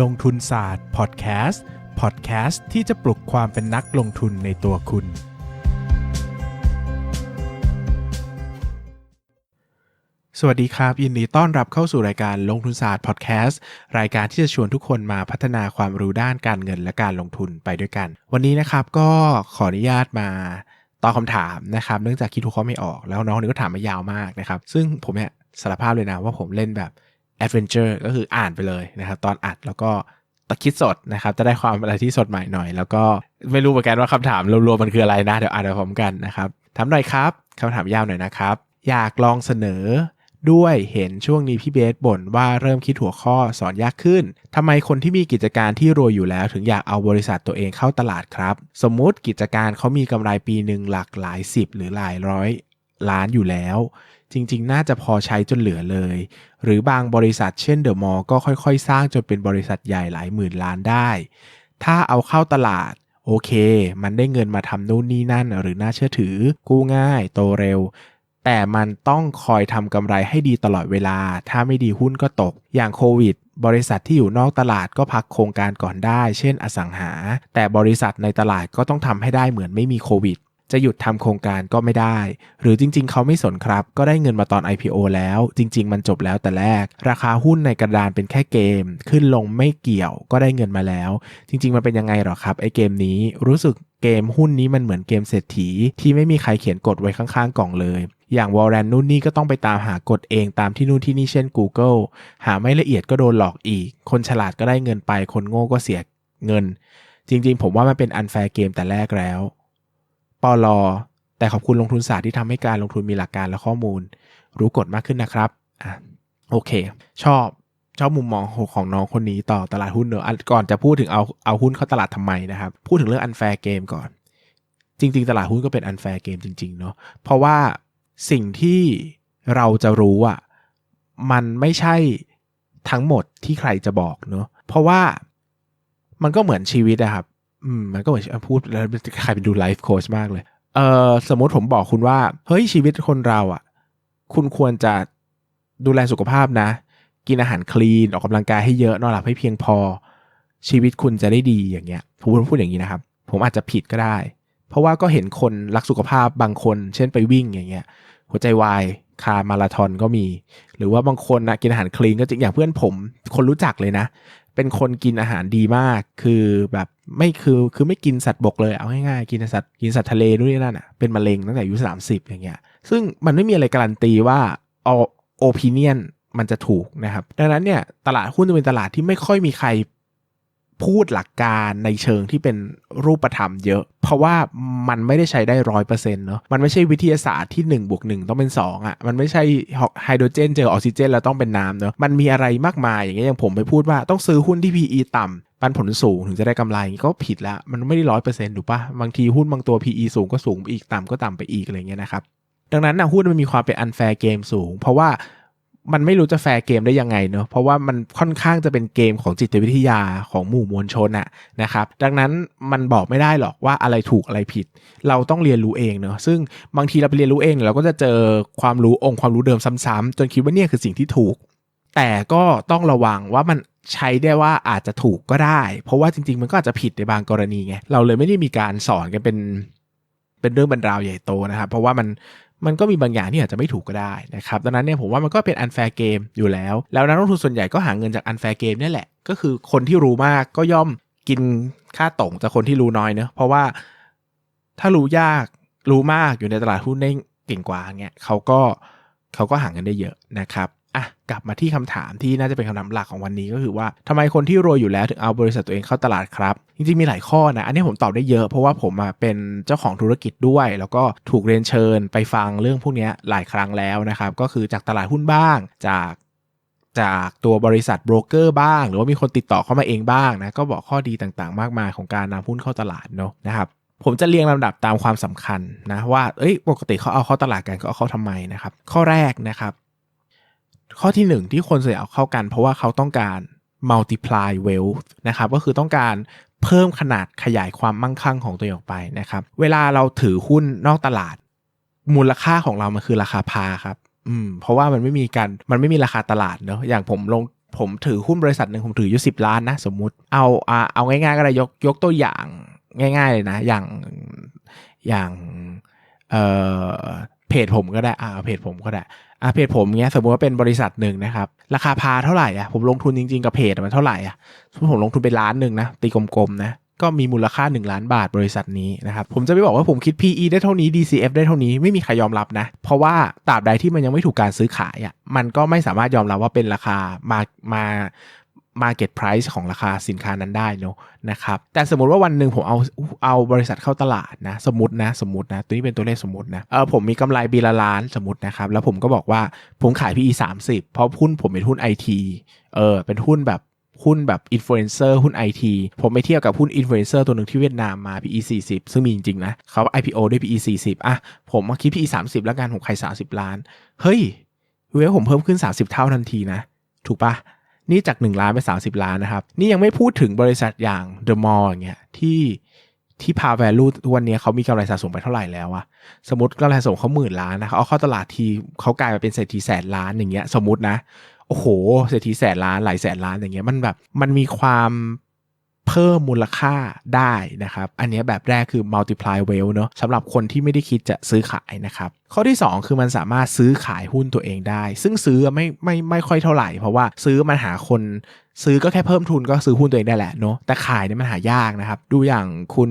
ลงทุนศาสตร์พอดแคสต์พอดแคสต์ที่จะปลุกความเป็นนักลงทุนในตัวคุณ สวัสดีครับ ยินดีต้อนรับเข้าสู่รายการลงทุนศาสตร์พอดแคสต์รายการที่จะชวนทุกคนมาพัฒนาความรู้ด้านการเงินและการลงทุนไปด้วยกัน วันนี้นะครับก็ขออนุญาตมาตอบคำถามนะครับ เนื่องจากคิดทุกข้อไม่ออกแล้วน้องนี่ก็ถามมายาวมากนะครับ ซึ่งผมเนี่ยสารภาพเลยนะว่าผมเล่นแบบ adventure ก็คืออ่านไปเลยนะครับ ตอนอัดแล้วก็ตะคิดสดนะครับ จะได้ความอะไรที่สดใหม่หน่อย แล้วก็ไม่รู้เหมือนกันว่าคำถามรวมๆมันคืออะไรนะ เดี๋ยวอ่านไปพร้อมกันนะครับถามหน่อยครับคำถามยาวหน่อยนะครับ อยากลองเสนอด้วยเห็นช่วงนี้พี่เบสบ่นว่าเริ่มคิดหัวข้อสอนยากขึ้น ทำไมคนที่มีกิจการที่รวยอยู่แล้วถึงอยากเอาบริษัทตัวเองเข้าตลาดครับ สมมุติกิจการเขามีกำไรปีหนึ่งหลักหลายสิบหรือหลายร้อยล้านอยู่แล้ว จริง ๆ น่าจะพอใช้จนเหลือเลย หรือบางบริษัทเช่นเดอะมอลก็ค่อยๆ สร้างจนเป็นบริษัทใหญ่หลายหมื่นล้านได้ ถ้าเอาเข้าตลาดโอเค มันได้เงินมาทำนู่นนี่นั่น หรือน่าเชื่อถือ กู้ง่าย โตเร็ว แต่มันต้องคอยทำกำไรให้ดีตลอดเวลา ถ้าไม่ดีหุ้นก็ตก อย่างโควิด บริษัทที่อยู่นอกตลาดก็พักโครงการก่อนได้ เช่นอสังหา แต่บริษัทในตลาดก็ต้องทำให้ได้เหมือนไม่มีโควิด จะหยุดทำโครงการก็ไม่ได้ หรือจริง ๆ เขาไม่สนครับ ก็ได้เงินมาตอน IPO แล้ว จริง ๆ มันจบแล้วแต่แรก ราคาหุ้นในกระดานเป็นแค่เกม ขึ้นลงไม่เกี่ยวก็ได้เงินมาแล้ว จริง ๆ มันเป็นยังไงหรอครับไอเกมนี้รู้สึกเกมหุ้นนี้มันเหมือนเกมเศรษฐี ที่ไม่มีใครเขียนกฎไว้ข้างๆกล่องเลย อย่างวอลเลนนู่นนี่ก็ต้องไปตามหากฎเองตามที่นู่นที่นี่เช่น Google หาไม่ละเอียดก็โดนหลอกอีก คนฉลาดก็ได้เงินไป คนโง่ก็เสียเงิน จริง ๆ ผมว่ามันเป็นอันแฟร์เกมแต่แรกแล้ว ปลอแต่ขอบคุณลงทุนศาสตร์ที่ทำให้การลงทุนมีหลักการและข้อมูล รู้กฎมากขึ้นนะครับอะโอเค ชอบชอบมุมมองของน้องคนนี้ต่อตลาดหุ้นเนอะก่อนจะพูดถึงเอาเอาหุ้นเข้าตลาดทำไมนะครับ พูดถึงเรื่องอันแฟร์เกมก่อน จริง ๆ ตลาดหุ้นก็เป็นอันแฟร์เกมจริง ๆ เนาะเพราะว่าสิ่งที่เราจะรู้อะมันไม่ใช่ทั้งหมดที่ใครจะบอกเนาะเพราะว่ามันก็เหมือนชีวิตอะครับ อืมมันก็เหมือนพูดแล้วใครไปดูไลฟ์โค้ชมากเลย เออสมมติผมบอกคุณว่า เฮ้ยชีวิตคนเราอะ่ะ คุณควรจะดูแลสุขภาพนะ กินอาหารคลีนออกกำลังกายให้เยอะนอนหลับให้เพียงพอ ชีวิตคุณจะได้ดีอย่างเงี้ยผมพูดอย่างนี้นะครับ ผมอาจจะผิดก็ได้ เพราะว่าก็เห็นคนรักสุขภาพบางคน เช่นไปวิ่งอย่างเงี้ย หัวใจวายคามาราธอนก็มี หรือว่าบางคนนะกินอาหารคลีนก็จริงอย่างเพื่อนผม คนรู้จักเลยนะ เป็นคนกินอาหารดีมาก คือแบบไม่คือคือไม่กินสัตว์บกเลยเอาง่ายๆกินสัตว์กินสัตว์ทะเลนู่นนี่นั่นอะเป็นมะเร็งตั้งแต่อายุสามสิบอย่างเงี้ย ซึ่งมันไม่มีอะไรการันตีว่าเอาโอปิเนียนมันจะถูกนะครับ ดังนั้นเนี่ยตลาดหุ้นจะเป็นตลาดที่ไม่ค่อยมีใคร พูดหลักการในเชิงที่เป็นรูปธรรมเยอะ เพราะว่ามันไม่ได้ใช้ได้ร้อยเปอร์เซ็นต์เนาะมันไม่ใช่วิทยาศาสตร์ที่1บวกหต้องเป็น 2อะมันไม่ใช่ไฮโดรเจนเจอออกซิเจนแล้วต้องเป็นน้ำเนาะมันมีอะไรมากมายอย่างเงี้ยอย่างผมไปพูดว่าต้องซื้อหุ้นที่ PE ต่ำปันผลสูงถึงจะได้กำไรก็ผิดล้วมันไม่ได้ร้อยเปอร์เซ็นต์ถูกปะบางทีหุ้นบางตัว PE สูงก็สูงไปอีกต่ำก็ต่ำไปอีกอะไรเงี้ยนะครับดังนั้นนะหุ้นมันมีความเป็นอันแฟร์เกมสูง เพราะว่า มันไม่รู้จะแฟร์เกมได้ยังไงเนอะเพราะว่ามันค่อนข้างจะเป็นเกมของจิตวิทยาของหมู่มวลชนอะนะครับ ดังนั้นมันบอกไม่ได้หรอกว่าอะไรถูกอะไรผิด เราต้องเรียนรู้เองเนอะซึ่งบางทีเราไปเรียนรู้เองเราก็จะเจอความรู้องค์ความรู้เดิมซ้ำๆจนคิดว่าเนี่ยคือสิ่งที่ถูก แต่ก็ต้องระวังว่ามันใช้ได้ว่าอาจจะถูกก็ได้ เพราะว่าจริง ๆ มันก็อาจจะผิดในบางกรณีไงเราเลยไม่ได้มีการสอนกันเป็นเป็นเรื่องบรรดาวใหญ่โตนะครับ เพราะว่ามัน มันก็มีบางอย่างที่อาจจะไม่ถูกก็ได้นะครับดังนั้นเนี่ยผมว่ามันก็เป็นอันแฟร์เกมอยู่แล้ว แล้วนักลงทุนส่วนใหญ่ก็หาเงินจากอันแฟร์เกมนี่แหละ ก็คือคนที่รู้มากก็ย่อมกินค่าตงจากคนที่รู้น้อยเนะเพราะว่าถ้ารู้ยากรู้มากอยู่ในตลาดหุ้นได้เก่งกว่าเงี้ยเขาก็เขาก็หาเงินได้เยอะนะครับ อะกลับมาที่คำถามที่น่าจะเป็นคำถามหลักของวันนี้ก็คือว่าทำไมคนที่รวยอยู่แล้วถึงเอาบริษัทตัวเองเข้าตลาดครับ จริงๆมีหลายข้อนะ อันนี้ผมตอบได้เยอะเพราะว่าผมเป็นเจ้าของธุรกิจด้วย แล้วก็ถูกเรียนเชิญไปฟังเรื่องพวกนี้หลายครั้งแล้วนะครับ ก็คือจากตลาดหุ้นบ้างจากจากตัวบริษัทโบรกเกอร์บ้าง หรือว่ามีคนติดต่อเข้ามาเองบ้างนะก็บอกข้อดีต่างๆ มากมายของการนำหุ้นเข้าตลาดเนาะนะครับผมจะเรียงลำดับตามความสำคัญนะว่า เอ้ย ปกติเขาเอาเข้าตลาดกันเขาเอาเข้าทำไมนะครับ ข้อแรกนะครับ ข้อที่หนึ่งที่คนส่วนใหญ่เอาเข้ากัน เพราะว่าเขาต้องการ multiply wealth นะครับก็คือต้องการเพิ่มขนาดขยายความมั่งคั่งของตัวเองออกไปนะครับเวลาเราถือหุ้นนอกตลาด มูลค่าของเรามันคือราคาพาครับอืมเพราะว่ามันไม่มีการมันไม่มีราคาตลาดเนาะอย่างผมลงผมถือหุ้นบริษัทหนึ่งผมถืออยู่สิบล้านนะสมมุติเอาเอาเอาง่ายๆก็ได้ยกยกตัวอย่างง่ายๆเลยนะ อย่างอย่างเอ่อ เพจผมก็ได้อ่าเพจผมก็ได้อ่าเพจผมเนี้ยสมมติว่าเป็นบริษัทหนึ่งนะครับ ราคาพาเท่าไหร่อะผมลงทุนจริงๆกับเพจมันเท่าไหร่อะสมมติผมลงทุนเป็นล้านหนึ่งนะตีกลมๆนะก็มีมูลค่า 1 ล้านบาทบริษัทนี้นะครับ ผมจะไม่บอกว่าผมคิด PE ได้เท่านี้ DCF ได้เท่านี้ไม่มีใครยอมรับนะ เพราะว่าตราบใดที่มันยังไม่ถูกการซื้อขายอะมันก็ไม่สามารถยอมรับว่าเป็นราคามามา Market Price ของราคาสินค้านั้นได้เนอะนะครับแต่สมมติว่าวันหนึ่งผมเอาเอาบริษัทเข้าตลาดนะสมมตินะสมมตินะตัวนี้เป็นตัวเลขสมมตินะเออผมมีกำไรปีละล้านสมมตินะครับแล้วผมก็บอกว่าผมขาย PE 30 เพราะหุ้นผมเป็นหุ้น IT เออเป็นหุ้นแบบหุ้นแบบอินฟลูเอนเซอร์หุ้น IT ผมไปเทียบกับหุ้นอินฟลูเอนเซอร์ตัวหนึ่งที่เวียดนามมา PE 40 ซึ่งมีจริงๆนะเขา IPO ด้วย PE 40อะผมมาคิด PE 30 แล้วกันผมขาย30 ล้าน เฮ้ยเว้ยผมเพิ่มขึ้น 30 เท่าทันทีนะ ถูกปะ นี่จาก 1 ล้านไป 30 ล้านนะครับ นี่ยังไม่พูดถึงบริษัทอย่าง The Mall อย่างเงี้ยที่ที่พา value ทุกวันนี้เขามีกำไรสะสมไปเท่าไหร่แล้วอะสมมติกำไรสะสมเขาหมื่นล้านนะเขาเอาเข้าตลาดทีเขากลายมาเป็นเศรษฐีแสนล้านอย่างเงี้ยสมมตินะ โอ้โห เศรษฐีแสนล้านหลายแสนล้านอย่างเงี้ยมันแบบมันมีความ เพิ่มมูลค่าได้นะครับ อันนี้แบบแรกคือ multiply well เนอะสำหรับคนที่ไม่ได้คิดจะซื้อขายนะครับ ข้อที่ 2 คือมันสามารถซื้อขายหุ้นตัวเองได้ ซึ่งซื้อไม่ไม่ไม่ค่อยเท่าไหร่ เพราะว่าซื้อมันหาคน ซื้อก็แค่เพิ่มทุนก็ซื้อหุ้นตัวเองได้แหละเนาะแต่ขายเนี่ยมันหายากนะครับ ดูอย่างคุณ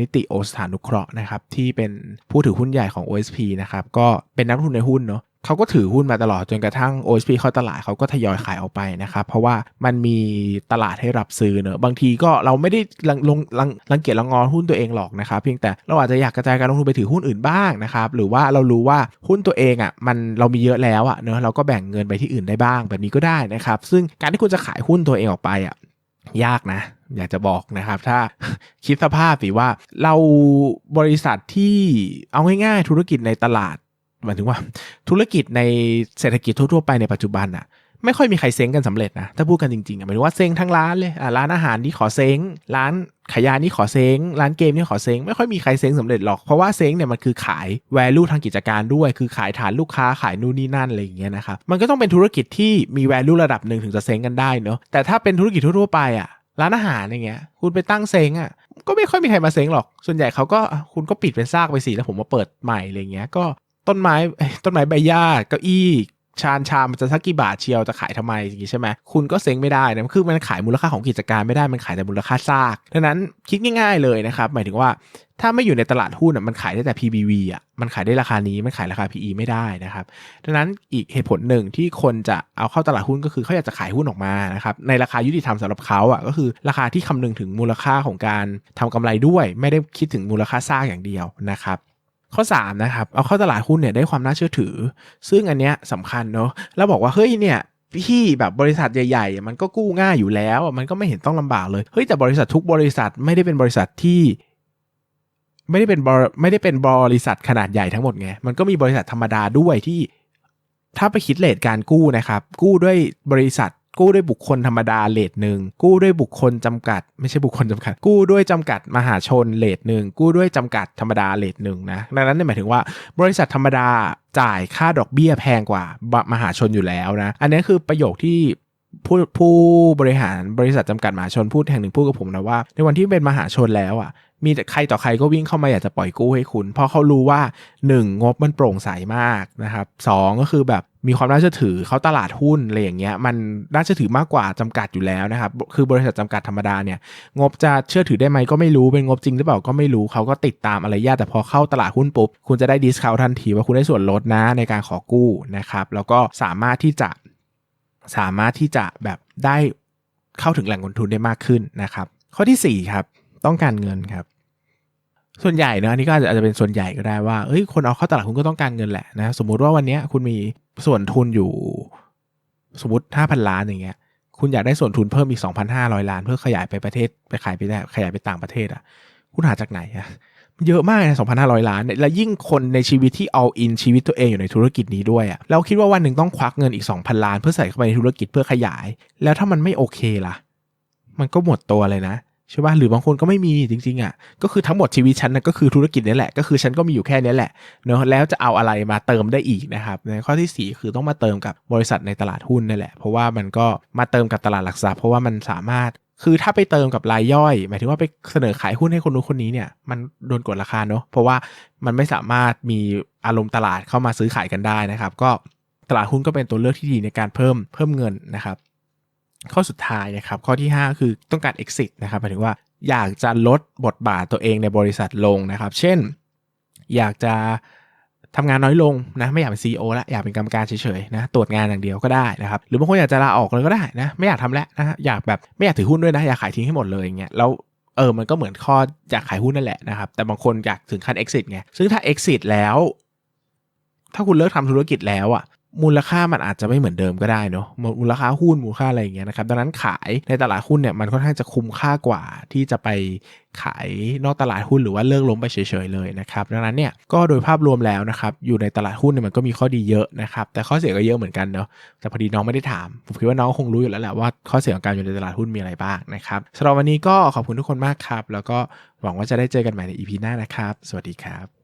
นิติโอสถานุเคราะห์นะครับที่เป็นผู้ถือหุ้นใหญ่ของ OSP นะครับก็เป็นนักลงทุนในหุ้นเนาะ เขาก็ถือหุ้นมาตลอดจนกระทั่ง OSP เข้าตลาดเขาก็ทยอยขายออกไปนะครับเพราะว่ามันมีตลาดให้รับซื้อเนอะบางทีก็เราไม่ได้ลังลงลังรังเกียจรังงอนหุ้นตัวเองหรอกนะครับเพียงแต่เราอาจจะอยากกระจายการลงทุนไปถือหุ้นอื่นบ้างนะครับหรือว่าเรารู้ว่าหุ้นตัวเองอะมันเรามีเยอะแล้วอะเนอะเราก็แบ่งเงินไปที่อื่นได้บ้างแบบนี้ก็ได้นะครับซึ่งการที่คุณจะขายหุ้นตัวเองออกไปอะยากนะ อยากจะบอกนะครับ ถ้าคิดสภาพสิว่าเราบริษัทที่เอาง่ายๆธุรกิจในตลาด หมายถึงว่าธุรกิจในเศรษฐกิจทั่วๆไปในปัจจุบันอะไม่ค่อยมีใครเซ้งกันสำเร็จนะ ถ้าพูดกันจริงๆอะหมายถึงว่าเซ้งทั้งร้านเลยอะร้านอาหารนี่ขอเซ้ง ร้านขายยานี่ขอเซ้ง ร้านเกมนี่ขอเซ้ง ไม่ค่อยมีใครเซ้งสำเร็จหรอก เพราะว่าเซ้งเนี่ยมันคือขาย value ทางกิจการด้วย คือขายฐานลูกค้าขายนู่นนี่นั่นอะไรอย่างเงี้ยนะครับ มันก็ต้องเป็นธุรกิจที่มี value ระดับหนึ่งถึงจะเซ้งกันได้เนอะแต่ถ้าเป็นธุรกิจทั่วๆไปอะร้านอาหารอย่างเงี้ย คุณไปตั้งเซ้งอะก็ไม่ค่อยมีใครมาเซ้งหรอก ส่วนใหญ่เขาก็คุณก็ปิดเป็นซากไปสิแล้วผมมาเปิดใหม่อะไรเงี้ย ก็ ต้นไม้ต้นไม้ใบหญ้าเก้าอี้ชานชามมันจะสักกี่บาทเชียวจะขายทำไมอย่างงี้ใช่ไหมคุณก็เซ็งไม่ได้นะคือมันขายมูลค่าของกิจการไม่ได้มันขายแต่มูลค่าซากดังนั้นคิดง่าย ๆเลยนะครับ หมายถึงว่าถ้าไม่อยู่ในตลาดหุ้นอะมันขายได้แต่ PBV อะมันขายได้ราคานี้มันขายราคา PE ไม่ได้นะครับดังนั้นอีกเหตุผลหนึ่งที่คนจะเอาเข้าตลาดหุ้นก็คือเขาอยากจะขายหุ้นออกมานะครับในราคายุติธรรมสำหรับเขาอะก็คือราคาที่คำนึงถึงมูลค่าของการทำกำไรด้วย ไม่ได้คิดถึงมูลค่าซากอย่างเดียวนะครับ ข้อ3นะครับเอาเข้าตลาดหุ้นเนี่ยได้ความน่าเชื่อถือ ซึ่งอันเนี้ยสำคัญเนาะแล้วบอกว่าเฮ้ยเนี่ยพี่แบบบริษัทใหญ่ๆ มันก็กู้ง่ายอยู่แล้ว มันก็ไม่เห็นต้องลำบากเลย เฮ้ยแต่บริษัททุกบริษัทไม่ได้เป็นบริษัทที่ ไม่ได้เป็นบริไม่ได้เป็นบริษัทขนาดใหญ่ทั้งหมดไง มันก็มีบริษัทธรรมดาด้วยที่ ถ้าไปคิดเลทการกู้นะครับ กู้ด้วยบริษัท กู้ด้วยบุคคลธรรมดาเลทหนึ่งกู้ด้วยบุคคลจำกัด ไม่ใช่บุคคลจำกัด กู้ด้วยจำกัดมหาชนเลทหนึ่งกู้ด้วยจำกัดธรรมดาเลทหนึ่งนะดังนั้นเนี่ยหมายถึงว่าบริษัทธรรมดาจ่ายค่าดอกเบี้ยแพงกว่ามหาชนอยู่แล้วนะ อันนี้คือประโยคที่ผู้ผู้บริหารบริษัทจำกัดมหาชนพูดแห่งหนึ่งพูดกับผมนะว่า ในวันที่เป็นมหาชนแล้วอะ มีแต่ใครต่อใครก็วิ่งเข้ามาอยากจะปล่อยกู้ให้คุณ เพราะเขารู้ว่า 1. งบมันโปร่งใสมากนะครับสก็คือแบบมีความน่าเชื่อถือเขาตลาดหุ้นอะไรอย่างเงี้ยมันน่าเชื่อถือมากกว่าจำกัดอยู่แล้วนะครับคือบริษัทจำกัดธรรมดาเนี่ยงบจะเชื่อถือได้ไหมก็ไม่รู้เป็นงบจริงหรือเปล่าก็ไม่รู้เขาก็ติดตามอะไรยากแต่พอเข้าตลาดหุ้นปุ๊บคุณจะได้ดิสคาวทันทีว่าคุณได้ส่วนลดนะในการขอกู้นะครับแล้วก็สามารถที่จะสามารถที่จะแบบได้เข้าถึงแหล่งเงินทุนได้มากขึ้นนะครับ ข้อที่4ครับต้องการเงินครับ ส่วนใหญ่เนอะอันนี้ก็อาจจะเป็นส่วนใหญ่ก็ได้ว่าเอ้ยคนเอาเข้าตลาดคุณก็ต้องการเงินแหละนะสมมุติว่าวันนี้คุณมีส่วนทุนอยู่ สมมติ5,000 ล้านอย่างเงี้ยคุณอยากได้ส่วนทุนเพิ่มอีก 2,500 ล้าน เพื่อขยายไปประเทศไปขายไปได้ขยายไปต่างประเทศอะ คุณหาจากไหนอะเยอะมากนะ2,500 ล้าน แล้วยิ่งคนในชีวิตที่ all in ชีวิตตัวเองอยู่ในธุรกิจนี้ด้วยอะเราคิดว่าวันหนึ่งต้องควักเงินอีก 2,000 ล้าน เพื่อใส่เข้าไปในธุรกิจเพื่อขยาย แล้วถ้ามันไม่โอเคล่ะ มันก็หมดตัวเลยนะ ใช่ป่ะหรือบางคนก็ไม่มีจริงๆอะก็คือทั้งหมดชีวิตฉันนะก็คือธุรกิจนี่แหละก็คือฉันก็มีอยู่แค่นี้แหละเนอะแล้วจะเอาอะไรมาเติมได้อีกนะครับในข้อที่ 4 คือต้องมาเติมกับบริษัทในตลาดหุ้นนี่แหละ เพราะว่ามันก็มาเติมกับตลาดหลักทรัพย์เพราะว่ามันสามารถคือถ้าไปเติมกับรายย่อย หมายถึงว่าไปเสนอขายหุ้นให้คนนู้นคนนี้เนี่ยมันโดนกดราคาเนอะเพราะว่ามันไม่สามารถมีอารมณ์ตลาดเข้ามาซื้อขายกันได้นะครับ ก็ตลาดหุ้นก็เป็นตัวเลือกที่ดีในการเพิ่มเพิ่มเงินนะครับ ข้อสุดท้ายนะครับข้อที่ 5 คือต้องการ exit นะครับหมายถึงว่าอยากจะลดบทบาทตัวเองในบริษัทลงนะครับ เช่น อยากจะทำงานน้อยลงนะไม่อยากเป็น CEO แล้วอยากเป็นกรรมการเฉยๆนะตรวจงานอย่างเดียวก็ได้นะครับหรือบางคนอยากจะลาออกเลยก็ได้นะไม่อยากทำแล้วนะฮะอยากแบบไม่อยากถือหุ้นด้วยนะอยากขายทิ้งให้หมดเลยอย่างเงี้ยแล้วเออมันก็เหมือนข้ออยากขายหุ้นนั่นแหละนะครับแต่บางคนอยากถึงขั้น exit ไงซึ่งถ้า exit แล้ว ถ้าคุณเลิกทำธุรกิจแล้วอะ มูลค่ามันอาจจะไม่เหมือนเดิมก็ได้เนาะมูลค่าหุ้นมูลค่าอะไรอย่างเงี้ยนะครับดังนั้นขายในตลาดหุ้นเนี่ยมันค่อนข้างจะคุ้มค่ากว่าที่จะไปขายนอกตลาดหุ้นหรือว่าเลิกล้มไปเฉยๆเลยนะครับดังนั้นเนี่ยก็โดยภาพรวมแล้วนะครับอยู่ในตลาดหุ้นเนี่ยมันก็มีข้อดีเยอะนะครับแต่ข้อเสียก็เยอะเหมือนกันเนาะแต่พอดีน้องไม่ได้ถาม ผมคิดว่าน้องคงรู้อยู่แล้วแหละว่าข้อเสียของการอยู่ในตลาดหุ้นมีอะไรบ้างนะครับสำหรับวันนี้ก็ขอบคุณทุกคนมากครับ แล้วก็หวังว่าจะได้เจอกันใหม่ใน EP หน้านะครับ สวัสดีครับ